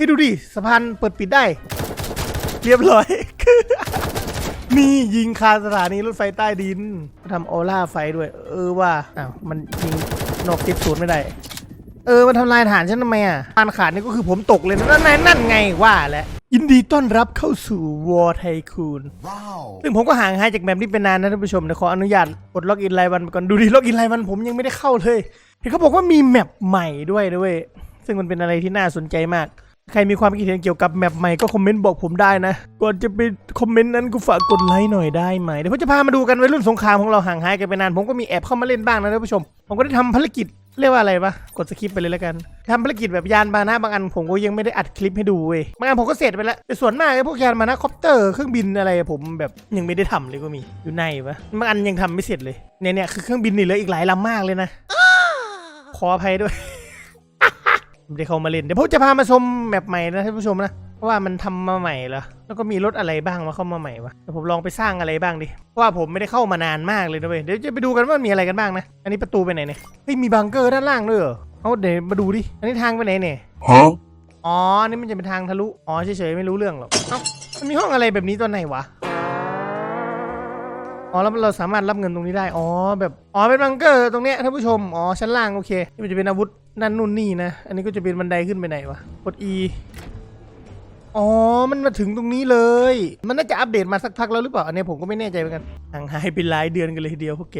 นี่ดูดิสะพานเปิดปิดได้ เรียบร้อย นี่ยิงคาสถานีรถไฟใต้ดินทำออร่าไฟด้วย เออว่าอ้าวมันยิงนอกติดศูนย์ไม่ได้ เออมันทำลายฐานฉันทำไมอะฐานขาดนี่ก็คือผมตกเลยนะนั่นไงนั่นไงว่าแล้วยินดีต้อนรับเข้าสู่วอร์ไทคูน Wow. ซึ่งผมก็ห่างหายจากแบบนี้เป็นนานนะท่านผู้ชมเดี๋ยวขออนุญาตกดล็อกอินรายวันไปก่อนดูดิล็อกอินรายวันผมยังไม่ได้เข้าเลยเห็นเขาบอกว่ามีแมปใหม่ด้วยนะเว้ยซึ่งมันเป็นอะไรที่น่าสนใจมาก ใครมีความคิดเห็นเกี่ยวกับแมปใหม่ก็คอมเมนต์บอกผมได้นะ ก่อนจะไปคอมเมนต์นั้นก็ฝากกดไลค์หน่อยได้ไหม เดี๋ยวผมจะพามาดูกันวัยรุ่นสงครามของเราห่างหายกันไปนาน ผมก็มีแอบเข้ามาเล่นบ้างนะท่านผู้ชม ผมก็ได้ทำภารกิจเรียกว่าอะไรปะกดสคิปไปเลยแล้วกันทำภารกิจแบบยานบานะบางอันผมก็ยังไม่ได้อัดคลิปให้ดูเว้ยบางอันผมก็เสร็จไปแล้วแต่ส่วนมากไอ้พวกยานบานะคอปเตอร์เครื่องบินอะไรผมแบบยังไม่ได้ทำเลยก็มีอยู่ในปะบางอันยังทำไม่เสร็จเลยเนี่ยเนี่ยคือเครื่องบินนี่เหลืออีกหลายลำมากเลยนะขออภัยด้วย ได้เข้ามาเล่นเดี๋ยวผมจะพามาชมแมปใหม่นะท่านผู้ชมนะเพราะว่ามันทำมาใหม่เหรอแล้วก็มีรถอะไรบ้างมาเข้ามาใหม่วะเดี๋ยวผมลองไปสร้างอะไรบ้างดิเพราะว่าผมไม่ได้เข้ามานานมากเลยนะเว้ยเดี๋ยวจะไปดูกันว่ามีอะไรกันบ้างนะ อันนี้ประตูไปไหนเนี่ยเฮ้ยมีบังเกอร์ด้านล่างด้วยเหรอเอาเดี๋ยวมาดูดิอันนี้ทางไปไหนเนี่ย Huh? อ๋ออันนี่มันจะเป็นทางทะลุอ๋อเฉยๆไม่รู้เรื่องหรอกเอ้ามันมีห้องอะไรแบบนี้ตอนไหนวะ อ๋อแล้วเราสามารถรับเงินตรงนี้ได้ อ๋อแบบอ๋อเป็นบังเกอร์ตรงเนี้ยท่านผู้ชม อ๋อชั้นล่างโอเคนี่มันจะเป็นอาวุธนั่นนู่นนี่นะ อันนี้ก็จะเป็นบันไดขึ้นไปไหนวะกด E อ๋อ มันมาถึงตรงนี้เลย มันน่าจะอัปเดตมาสักพักแล้วหรือเปล่า อันนี้ผมก็ไม่แน่ใจเหมือนกันห่างหายไปหลายเดือนกันเลยทีเดียวพวกแก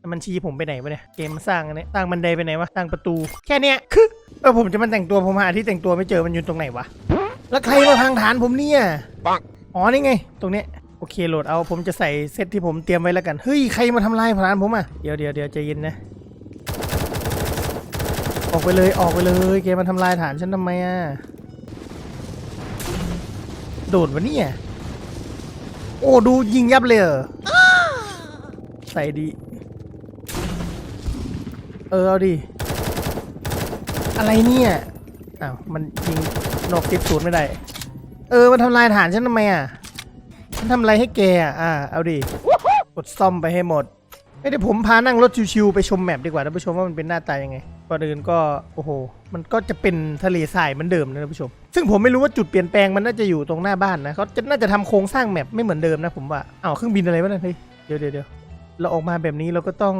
แล้วมันชี้ผมไปไหนวะเนี่ย เกมมันสร้างอันนี้สร้างบันไดไปไหนวะ สร้างประตู แค่เนี้ย คือเออผมจะมันแต่งตัวผมหาที่แต่งตัวไม่เจอ มันอยู่ตรงไหนวะ แล้วใครมาพังฐานผมเนี่ยปังอ๋อ นี่ไง ตรงเนี้ย โอเคโหลดเอาผมจะใส่เซตที่ผมเตรียมไว้แล้วกัน เฮ้ย ใครมาทำลายฐานผมอะ เดี๋ยวเดี๋ยวเดี๋ยวใจเย็นนะ ออกไปเลยออกไปเลยเกมมาทำลายฐานฉันทำไมอะ โดดวะเนี่ยโอ้ดูยิงยับเลยเหรอใส่ดี เออเอาดิ อะไรเนี่ยอ้าวมันยิงนอกติดศูนย์ไม่ได้ เออมันทำลายฐานฉันทำไมอะันทำอะไรให้แกอะอ่าเอาดิกดซ่อมไปให้หมดไม่ได้ผมพานั่งรถชิวๆไปชมแมปดีกว่าท่านผู้ชมว่ามันเป็นหน้าตายังไงก่อนอื่นก็โอ้โห มันก็จะเป็นทะเลทรายเหมือนเดิมนะท่านผู้ชม ซึ่งผมไม่รู้ว่าจุดเปลี่ยนแปลงมันน่าจะอยู่ตรงหน้าบ้านนะเขาจะน่าจะทำโครงสร้างแมปไม่เหมือนเดิมนะผมว่าอ้าวเครื่องบินอะไรวะเนี่ยเฮ้ยเดี๋ยวเดี๋ยวเดี๋ยวเราออกมาแบบนี้เราก็ต้อง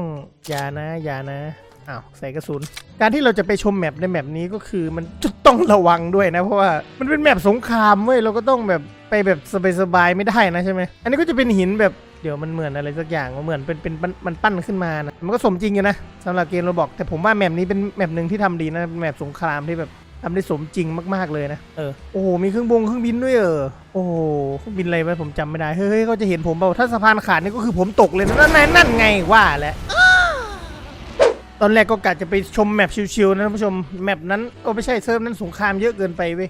อย่านะอย่านะอ้าวใส่กระสุน การที่เราจะไปชมแมปในแมปนี้ก็คือมันจะต้องระวังด้วยนะเพราะว่ามันเป็นแมปสงครามเว้ยเราก็ต้องแบบ ไปแบบสบายๆไม่ได้นะใช่ไหมอันนี้ก็จะเป็นหินแบบเดี๋ยวมันเหมือนอะไรสักอย่างมันเหมือนเป็นเป็นมันปั้นขึ้นมานะมันก็สมจริงอยู่นะสำหรับเกมเราบอกแต่ผมว่าแมปนี้เป็นแมปหนึ่งที่ทำดีนะเป็นแมปสงครามที่แบบทำได้สมจริงมากๆเลยนะ เออ โอ้โห มีเครื่องบงเครื่องบินด้วยเออ โอ้โห เครื่องบินอะไรวะผมจำไม่ได้ เฮ้ยเขาจะเห็นผมเปล่า ถ้าสะพานขาดนี่ก็คือผมตกเลยนะนั่นไงนั่นไงว่าแล้วตอนแรกก็กะจะไปชมแมปชิวๆนะท่านผู้ชม แมปนั้นโอ้ไม่ใช่เซิร์ฟนั้นสงครามเยอะเกินไปเว้ย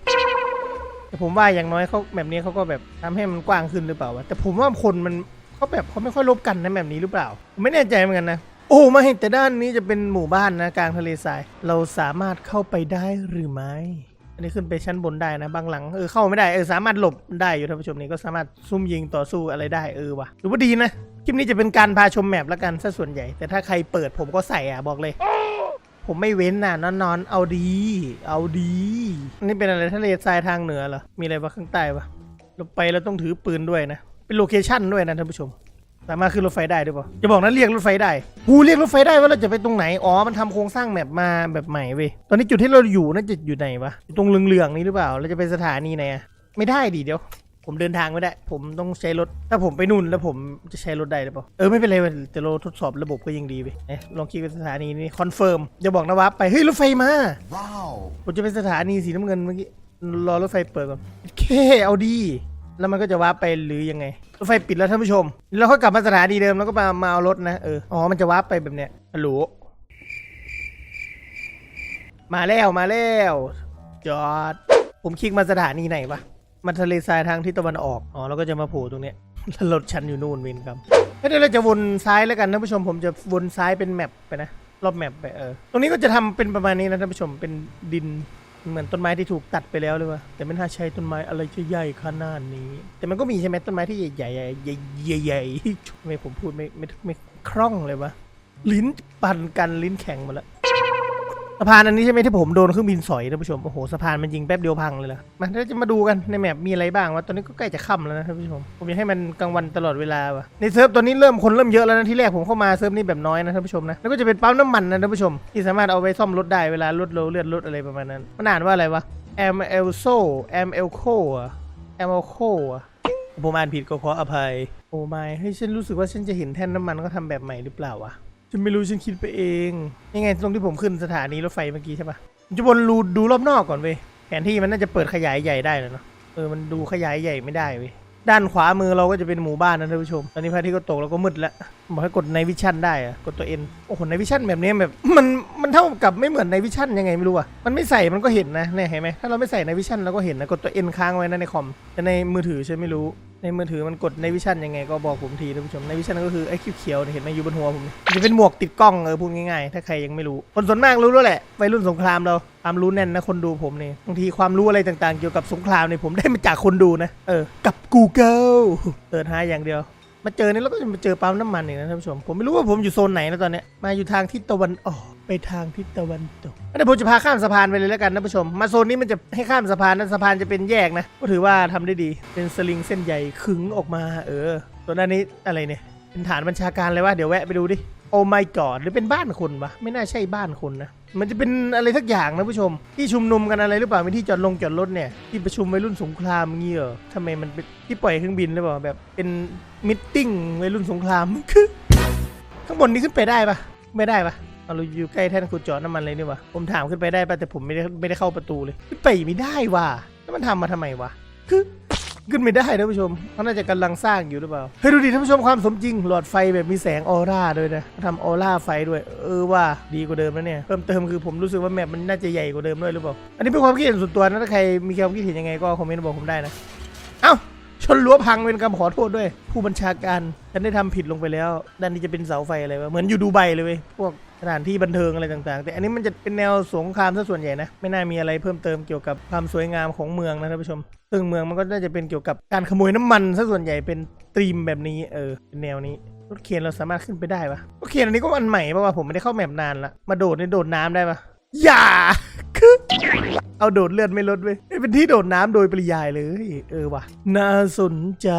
แต่ผมว่าอย่างน้อยเขาแมปนี้เขาก็แบบทำให้มันกว้างขึ้นหรือเปล่าวะแต่ผมว่าคนมันเขาแบบเขาไม่ค่อยลบกันนะแมปนี้หรือเปล่า ไม่แน่ใจเหมือนกันนะโอ้มาเห็นแต่ด้านนี้จะเป็นหมู่บ้านนะกลางทะเลทราย เราสามารถเข้าไปได้หรือไม่อันนี้ขึ้นไปชั้นบนได้นะบางหลังเออเข้าไม่ได้เออสามารถหลบได้อยู่ท่านผู้ชมนี่ก็สามารถซุ่มยิงต่อสู้อะไรได้เออวะถือว่าดีนะคลิปนี้จะเป็นการพาชมแมปแล้วกันซะส่วนใหญ่ แต่ถ้าใครเปิดผมก็ใส่อะบอกเลย ผมไม่เว้นน่ะนอนนอนเอาดี เอาดี นี่เป็นอะไรทะเลทรายทางเหนือเหรอ มีอะไรวะข้างใต้ปะเราไปเราต้องถือปืนด้วยนะ เป็นโลเคชั่นด้วยนะท่านผู้ชม สามารถขึ้นรถไฟได้ด้วยปะจะบอกนะเรียกรถไฟได้กูเรียกรถไฟได้ว่าเราจะไปตรงไหน อ๋อ มันทำโครงสร้างแมปมาแบบใหม่เว้ย ตอนนี้จุดที่เราอยู่น่าจะอยู่ไหนวะอยู่ตรงเหลืองๆนี้หรือเปล่า เราจะไปสถานีไหนอะไม่ได้ดิเดี๋ยว ผมเดินทางไม่ได้ ผมต้องใช้รถ ถ้าผมไปนู่นแล้วผมจะใช้รถได้หรือเปล่า เออไม่เป็นไรเว้ยแต่เราทดสอบระบบก็ยังดีไปเอ๊ะลองคลิกไปสถานีนี้คอนเฟิร์มอย่าบอกนะว่าไป เฮ้ย รถไฟมา Wow. ผมจะไปสถานีสีน้ำเงินเมื่อกี้ รอรถไฟเปิดก่อนโอเคเอาดี แล้วมันก็จะวาร์ปไปหรือยังไง รถไฟปิดแล้วท่านผู้ชม แล้วค่อยกลับมาสถานีเดิมแล้วก็มามาเอารถนะ เออ อ๋อ มันจะวาร์ปไปแบบเนี้ยฮัลโหล มาแล้วมาแล้ว จอด ผมคลิกมาสถานีไหนวะ มันทะเลทรายทางทิศตะวันออก อ๋อ แล้วก็จะมาโผล่ตรงเนี้ยแล้วรถฉันอยู่นู่นเวนครับเดี๋ยวเราจะวนซ้ายแล้วกันท่านผู้ชม ผมจะวนซ้ายเป็นแมปไปนะ รอบแมปไปเออ ตรงนี้ก็จะทำเป็นประมาณนี้นะท่านผู้ชม เป็นดินเหมือนต้นไม้ที่ถูกตัดไปแล้วเลยวะแต่ไม่น่าใช่ต้นไม้อะไรจะใหญ่ขนาดนี้ แต่มันก็มีใช่ไหมต้นไม้ที่ใหญ่ใหญ่ใหญ่ใหญ่ๆทำไมผมพูดไม่ไม่ไม่คล่องเลยวะ ลิ้นปั่นกันลิ้นแข็งหมาแล้ว สะพานอันนี้ใช่ไหมที่ผมโดนเครื่องบินสอยท่านผู้ชมโอ้โหสะพานมันยิงแป๊บเดียวพังเลยล่ะมาเราจะมาดูกันในแมปมีอะไรบ้างวะตอนนี้ก็ใกล้จะค่ำแล้วนะท่านผู้ชมผมอยากให้มันกลางวันตลอดเวลาว่ะในเซิร์ฟตอนนี้เริ่มคนเริ่มเยอะแล้วนะที่แรกผมเข้ามาเซิร์ฟนี้แบบน้อยนะท่านผู้ชมนะแล้วก็จะเป็นปั๊มน้ำมันนะท่านผู้ชมที่สามารถเอาไปซ่อมรถได้เวลารถโลเลือดรถอะไรประมาณนั้นมันอ่านว่าอะไรวะ M L S O M L C O อะ M L C O อะผมอ่านผิดก็ขออภัย โอ้ไม่เฮ้ยฉันรู้สึกว่าฉันจะเห็นแท่นน้ำมันก็ทำแบบใหม่หรือเปล่าวะ ฉันไม่รู้ฉันคิดไปเองยังไงตรงที่ผมขึ้นสถานีรถไฟเมื่อกี้ใช่ปะจะวนรูดูรอบนอกก่อนเว้ยแผนที่มันน่าจะเปิดขยายใหญ่ได้แล้วเนาะเออมันดูขยายใหญ่ไม่ได้เว้ยด้านขวามือเราก็จะเป็นหมู่บ้านนะท่านผู้ชม ตอนนี้พระอาทิตย์ก็ตกแล้วก็มืดแล้วบอกให้กดในวิชั่นได้อะกดตัวเอ็นโอ้โหในวิชั่นแบบนี้แบบมันมันเท่ากับไม่เหมือนในวิชั่นยังไงไม่รู้อะมันไม่ใส่มันก็เห็นนะเนี่ยเห็นไหมถ้าเราไม่ใส่ในวิชั่นเราก็เห็นนะกดตัวเอ็นค้างไว้นะในคอมแต่ในมือถือฉันไม่รู้ ในมือถือมันกดในวิชั่นยังไงก็บอกผมทีท่านผู้ชมในวิชั่นก็คือไอ้เขียวๆเขียวเห็นไหมอยู่บนหัวผมจะเป็นหมวกติดกล้องเออพูดง่ายๆ ถ้าใครยังไม่รู้ คนส่วนมากรู้แล้วแหละวัยรุ่นสงครามเราความรู้แน่นนะคนดูผมเนี่ยบางทีความรู้อะไรต่างๆ เกี่ยวกับสงครามเนี่ยผมได้มาจากคนดูนะเออกับ Google เปิดหาอย่างเดียว มาเจอเนี่ยเราก็จะมาเจอปั๊มน้ำมันอีกนะท่านผู้ชม ผมไม่รู้ว่าผมอยู่โซนไหนนะตอนเนี้ยมาอยู่ทางทิศตะวันออกไปทางทิศตะวันตกเดี๋ยวผมจะพาข้ามสะพานไปเลยแล้วกันนะผู้ชม มาโซนนี้มันจะให้ข้ามสะพานนะสะพานจะเป็นแยกนะ ก็ถือว่าทำได้ดี เป็นสลิงเส้นใหญ่ขึงออกมา เออ ตัวนด้านนี้อะไรเนี่ยเป็นฐานบัญชาการเลยว่าเดี๋ยวแวะไปดูดิ โอ้ my god หรือเป็นบ้านคนปะไม่น่าใช่บ้านคนนะ มันจะเป็นอะไรทักอย่างนะผู้ชม ที่ชุมนุมกันอะไรหรือเปล่ามีที่จอดลงจอดรถเนี่ยที่ประชุมวัยรุ่นสงครามงี้เหรอทำไมมันเป็นที่ปล่อยเครื่องบินหรือเปล่าแบบเป็นมิทติ้งวัยรุ่นสงครามคือข้างบนนี้ขึ้นไปได้ปะไม่ได้ปะเราอยู่ใกล้แท่นขุดเจาะน้ำมันเลยนี่วะผมถามขึ้นไปได้ปะแต่ผมไม่ได้ไม่ได้เข้าประตูเลย ขึ้นไปไม่ได้ว่ะแล้วมันทำมาทำไมวะคือ ขึ้นไม่ได้ท่านผู้ชมเขาน่าจะกำลังสร้างอยู่หรือเปล่าเฮ้ยดูดิท่านผู้ชมความสมจริง หลอดไฟแบบมีแสงออร่าด้วยนะเขาทำออร่าไฟด้วย เออว่าดีกว่าเดิมแล้วเนี่ยเพิ่มเติมคือผมรู้สึกว่าแมปมันน่าจะใหญ่กว่าเดิมด้วยหรือเปล่าอันนี้เป็นความคิดเห็นส่วนตัวนะถ้าใครมีความคิดเห็นยังไงก็คอมเมนต์บอกผมได้นะเอ้าชนรั้วพังเป็นคำขอโทษด้วย ผู้บัญชาการฉันได้ทำผิดลงไปแล้วด้านนี้จะเป็นเสาไฟอะไรวะเหมือนอยู่ดูไบเลยเว้ยพวก ถานที่บันเทิงอะไรต่างๆ แต่อันนี้มันจะเป็นแนวสงครามซะส่วนใหญ่นะ ไม่น่ามีอะไรเพิ่มเติมเกี่ยวกับความสวยงามของเมืองนะท่านผู้ชม ซึ่งเมืองมันก็น่าจะเป็นเกี่ยวกับการขโมยน้ำมันซะส่วนใหญ่เป็นธีมแบบนี้เออเป็นแนวนี้รถเคนเราสามารถขึ้นไปได้ปะรถเคนอันนี้ก็อันใหม่ปะวะผมไม่ได้เข้าแมปนานละมาโดดในโดดน้ำได้ปะอย่าคือเอาโดดเลือดไม่ลดเว้ยเป็นที่โดดน้ำโดยปริยายเลยเออว่ะน่าสนใจ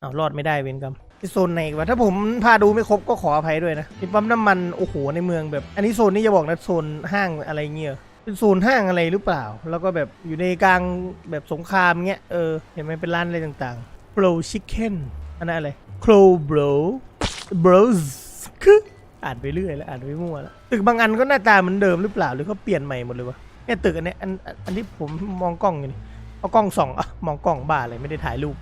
เอารอดไม่ได้เวนกรรม โซนไหนวะถ้าผมพาดูไม่ครบก็ขออภัยด้วยนะมีปั๊มน้ำมันโอ้โหในเมืองแบบ อันนี้โซนนี้จะบอกนะโซนห้างอะไรเงี้ยเป็นโซนห้างอะไรหรือเปล่า แล้วก็แบบอยู่ในกลางแบบสงครามเงี้ยเออเห็นไหมเป็นร้านอะไรต่างๆ Bro Chicken อันนั้นอะไร Crow Bro Bros คืออ่านไปเรื่อยแล้วอ่านไปมั่วแล้วตึกบางอันก็หน้าตาเหมือนเดิมหรือเปล่าหรือเขาเปลี่ยนใหม่หมดเลยวะเนี่ยตึกอันเนี้ยอันอันอันที่ผมมองกล้องอยู่นี่เอากล้องส่องอะมองกล้องบ้าเลยไม่ได้ถ่ายรูป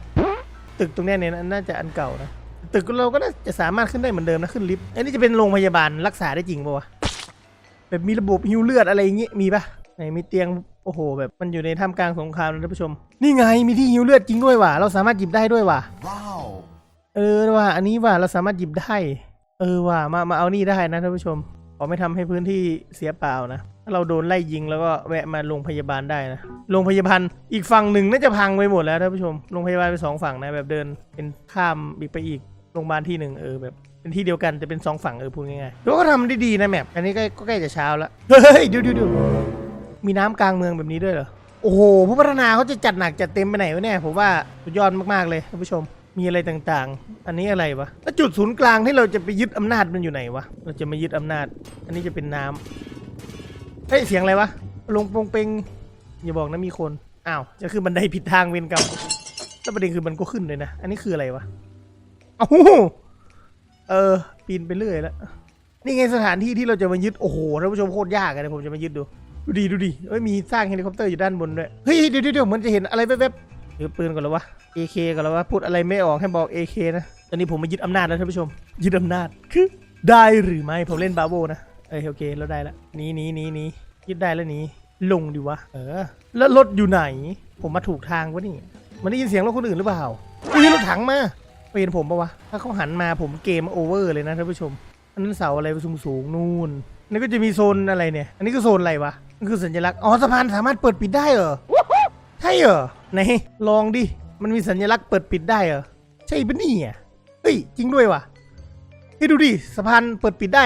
ตึกตรงเนี้ยเนี่ยน่าจะอันเก่านะ ตึกเราก็น่าจะสามารถขึ้นได้เหมือนเดิมนะขึ้นลิฟต์อันนี้จะเป็นโรงพยาบาลรักษาได้จริงปะวะแบบมีระบบฮิวเลือดอะไรอย่างงี้มีปะไหนมีเตียงโอ้โห แบบมันอยู่ในท่ามกลางสงครามนะท่านผู้ชม นี่ไงมีที่ฮิวเลือดจริงด้วยว่ะเราสามารถหยิบได้ด้วยว่ะ Wow. เออว่ะอันนี้ว่ะเราสามารถหยิบได้ เออว่ะมามาเอานี่ได้นะท่านผู้ชมขอไม่ทำให้พื้นที่เสียเปล่านะถ้าเราโดนไล่ยิงแล้วก็แวะมาโรงพยาบาลได้นะโรงพยาบาลอีกฝั่งหนึ่งน่าจะพังไปหมดแล้วท่านผู้ชมโรงพยาบาลเป็นสองฝั่งนะแบบเดินเป็นข้ามอีกไปอีก โรงพยาบาลที่หนึ่งเออแบบเป็นที่เดียวกันแต่เป็นสองฝั่งเออพูดง่ายๆแล้วก็ทำได้ดีนะแมปอันนี้ใกล้ก็ใกล้จะเช้าแล้วเฮ้ยดูดูดูมีน้ำกลางเมืองแบบนี้ด้วยเหรอโอ้โหผู้พัฒนาเขาจะจัดหนักจัดเต็มไปไหนวะเนี่ยผมว่าสุดยอดมากๆเลยท่านผู้ชมมีอะไรต่างๆ อันนี้อะไรวะแล้วจุดศูนย์กลางที่เราจะไปยึดอำนาจมันอยู่ไหนวะเราจะมายึดอำนาจ อันนี้จะเป็นน้ำเฮ้ยเสียงอะไรวะลงปงเปงอย่าบอกนะมีคนอ้าวจะขึ้นบันไดผิดทางเวรกรรมแล้วประเด็นคือมันก็ขึ้นเลยนะ อันนี้คืออะไรวะ เอ้าเออ ปีนไปเรื่อยแล้ว นี่ไงสถานที่ที่เราจะมายึด โอ้โห ท่านผู้ชมโคตรยากเลยผมจะมายึดดู ดูดีดูดีเอ้ย มีสร้างเฮลิคอปเตอร์อยู่ด้านบนด้วย เฮ้ย เดี๋ยวเดี๋ยวเดี๋ยวเหมันจะเห็นอะไรแวบๆถือปืนก่อนแล้ววะ AK ก่อนแล้ววะ พูดอะไรไม่ออกให้บอก AK นะ ตอนนี้ผมมายึดอำนาจแล้วท่านผู้ชม ยึดอำนาจ คือได้หรือไม่ ผมเล่นบาโบนะเออโอเคแล้วได้ละนีหนีหนีหนียึดได้แล้วนี้ลงดิวะ เออ แล้วรถอยู่ไหน ผมมาถูกทางวะนี่ มันได้ยินเสียงรถคนอื่นหรือเปล่าอุ้ยรถถังมา เห็นผมปะวะ ถ้าเขาหันมาผมเกมโอเวอร์เลยนะท่านผู้ชม อันนั้นเสาอะไรสูงสูงๆนู่นนี่ก็จะมีโซนอะไรเนี่ย อันนี้คือโซนอะไรวะนี่คือสัญลักษณ์ อ๋อสะพานสามารถเปิดปิดได้เหรอ ใช่เหรอ ไหนลองดิ มันมีสัญลักษณ์เปิดปิดได้เหรอ ใช่ปะเนี่ยเฮ้ยจริงด้วยว่ะเฮ้ยดูดิสะพานเปิดปิดได้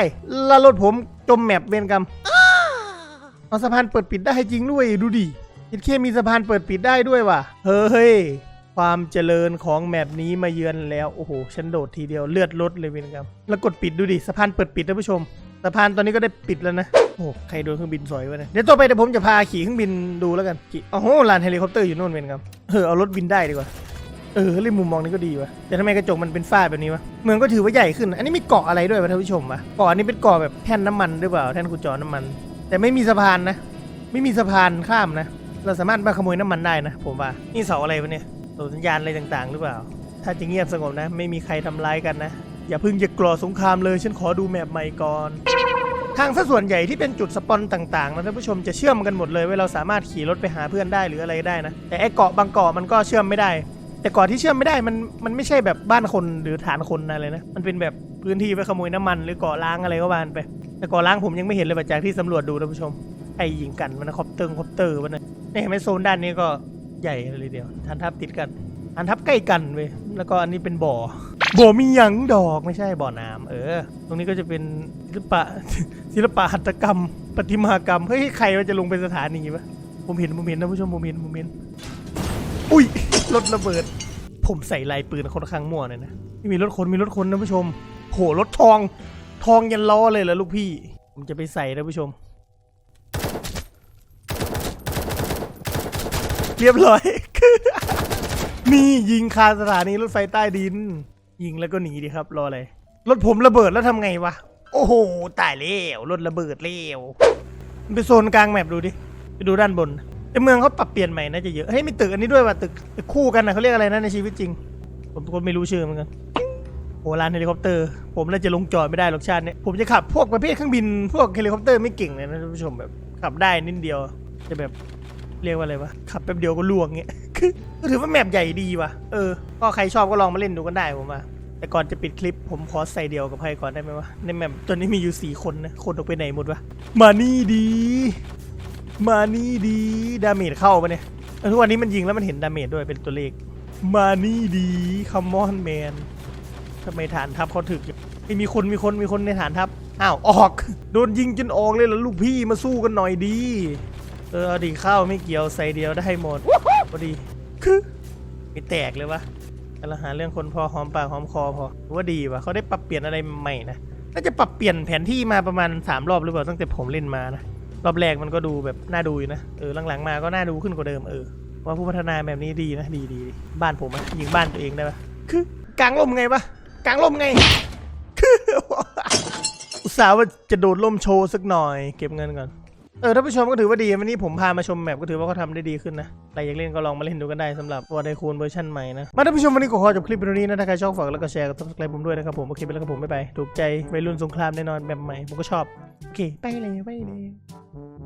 ล้วรถผมจมแมปเวรกรรมเอาสะพานเปิดปิดได้จริงด้วยดูดิคิดแค่มีสะพานเปิดปิดได้ด้วยว่ะ เฮ้ย ความเจริญของแมปนี้มาเยือนแล้ว โอ้โหฉันโดดทีเดียวเลือดลดเลยเวนครับ แล้วกดปิดดูดิสะพานเปิดปิดท่านผู้ชมสะพานตอนนี้ก็ได้ปิดแล้วนะ โอ้ใครโดนเครื่องบินสอยวะเนี่ยเดี๋ยวต่อไปเดี๋ยวผมจะพาขี่เครื่องบินดูแล้วกันขี่โอ้โหลานเฮลิคอปเตอร์อยู่นู่นเวนครับเออเอารถบินได้ดีกว่าเออเล่นมุมมองนี้ก็ดีวะแต่ทำไมกระจกมันเป็นฝ้าแบบนี้วะเมืองก็ถือว่าใหญ่ขึ้น อันนี้มีเกาะอะไรด้วยวะท่านผู้ชมวะเกาะอันนี้เป็นเกาะแบบแท่นน้ำมันหรือเปล่าแท่นขุดเจาะน้ำมัน แต่ไม่มีสะพานนะ ไม่มีสะพานข้ามนะ เราสามารถมาขโมยน้ำมันได้นะ ผมว่านี่เสาอะไรวะเนี่ย สาสัญญาณอะไรต่างๆ หรือเปล่า ถ้าจะเงียบสงบนะ ไม่มีใครทำร้ายกันนะ อย่าเพิ่งจะกลัวสงครามเลย ฉันขอดูแมปใหม่ก่อน ทางซะส่วนใหญ่ที่เป็นจุดสปอนต่างๆนะท่านผู้ชมจะเชื่อมกันหมดเลยว่าเราสามารถขี่รถไปหาเพื่อนได้หรืออะไรได้นะ แต่ไอ้เกาะบางเกาะมันก็เชื่อมไม่ได้ แต่เกาะที่เชื่อมไม่ได้มันมันไม่ใช่แบบบ้านคนหรือฐานคนอะไรนะ มันเป็นแบบพื้นที่ไปขโมยน้ำมัน หรือเกาะล้างอะไรก็วานไป แต่เกาะล้างผมยังไม่เห็นเลยว่าจากที่สำรวจดูท่านผู้ชมไอ้ยิงกันมันนะคอปเตอร์คอปเตอร์มันนะนี่เห็นไหมโซนด้านนี้ก็ ใหญ่เลยเดียวฐานทัพติดกันฐานทัพใกล้กันเว้ยแล้วก็อันนี้เป็นบ่อบ่อมีหยังดอกไม่ใช่บ่อน้ำเออ ตรงนี้ก็จะเป็นศิลปะศิลปะหัตถกรรมประติมากรรมเฮ้ยใครมันจะลงไปสถานีปะผมเห็นผมเห็นนะผู้ชมผมเห็นผมเห็นอุ้ยรถระเบิด ผมใส่ลายปืนคนข้างมั่วเลยนะม่มีรถคนมีรถคนนะผู้ชมโหรถทอง ทองยันล้อเลยเหรอลูกพี่ ผมจะไปใส่นะผู้ชม เรียบร้อย นี่ยิงคาสถานีรถไฟใต้ดิน ยิงแล้วก็หนีดีครับ รออะไร รถผมระเบิดแล้วทำไงวะ โอ้โห ตายแล้วรถระเบิดแล้วไปโซนกลางแมปดูดิ ไปดูด้านบนในเมืองเขาปรับเปลี่ยนใหม่น่าจะเยอะ เฮ้ยมีตึกอันนี้ด้วยว่ะตึกคู่กันนะเขาเรียกอะไรนะในชีวิตจริง ผมก็ไม่รู้ชื่อเหมือนกันโหร้านเฮลิคอปเตอร์ ผมน่าจะลงจอดไม่ได้หรอกชาติเนี่ยผมจะขับพวกประเภทเครื่องบินพวกเฮลิคอปเตอร์ไม่เก่งเลยนะท่านผู้ชมแบบขับได้นิดเดียวจะแบบ เรียกว่าอะไรวะขับแป๊บเดียวก็ล่วงเงี้ยคือก็ถือว่าแมปใหญ่ดีว่ะเออก็ใครชอบก็ลองมาเล่นดูกันได้ผมว่าแต่ก่อนจะปิดคลิปผมขอใส่เดียวกับใครก่อนได้ไหมวะในแมปตอนนี้มีอยู่สี่คนนะคนออกไปไหนหมดวะมานี่ดี มานี่ดี ดาเมจเข้าปะเนี่ยทุกวันนี้มันยิงแล้วมันเห็นดาเมจด้วยเป็นตัวเลข มานี่ดีคัมมอนแมนทำไมฐานทัพเขาถึกอยู่เอ้มีคนมีคนมีคนในฐานทัพอ้าวออก โดนยิงจนออกเลยแล้วลูกพี่มาสู้กันหน่อยดี เออเอาดีเข้าไม่เกี่ยวใส่เดียวได้หมดพอดีคือไม่แตกเลยวะกำลังหาเรื่องคนพอหอมปากหอมคอพอว่าดีวะเขาได้ปรับเปลี่ยนอะไรใหม่นะน่าจะปรับเปลี่ยนแผนที่มาประมาณ 3 รอบหรือเปล่าตั้งแต่ผมเล่นมานะรอบแรกมันก็ดูแบบน่าดูอยู่นะเออหลังๆมาก็น่าดูขึ้นกว่าเดิมเออว่าผู้พัฒนาแบบนี้ดีนะดีดีดีบ้านผมอะยิงบ้านตัวเองได้ปะคือกลางลมไงปะกลางลมไงคืออุตส่าห์ว่าจะโดดล่มโชว์สักหน่อย เก็บเงินก่อน เออท่านผู้ชมก็ถือว่าดีวันนี้ผมพามาชมแมปก็ถือว่าเขาทำได้ดีขึ้นนะใครอยากเล่นก็ลองมาเล่นดูกันได้สำหรับวอร์ไดคูนเวอร์ชันใหม่นะมาท่านผู้ชมวันนี้ก็ขอจบคลิปไปตรงนี้นะถ้าใครชอบฝากแล้วก็แชร์กับซับสไครป์ผมด้วยนะครับผมโอเคไปแล้วครับผมไม่ไปถูกใจวัยรุ่นสงครามแน่นอนแบบใหม่ผมก็ชอบโอเคไปเลยไปเลย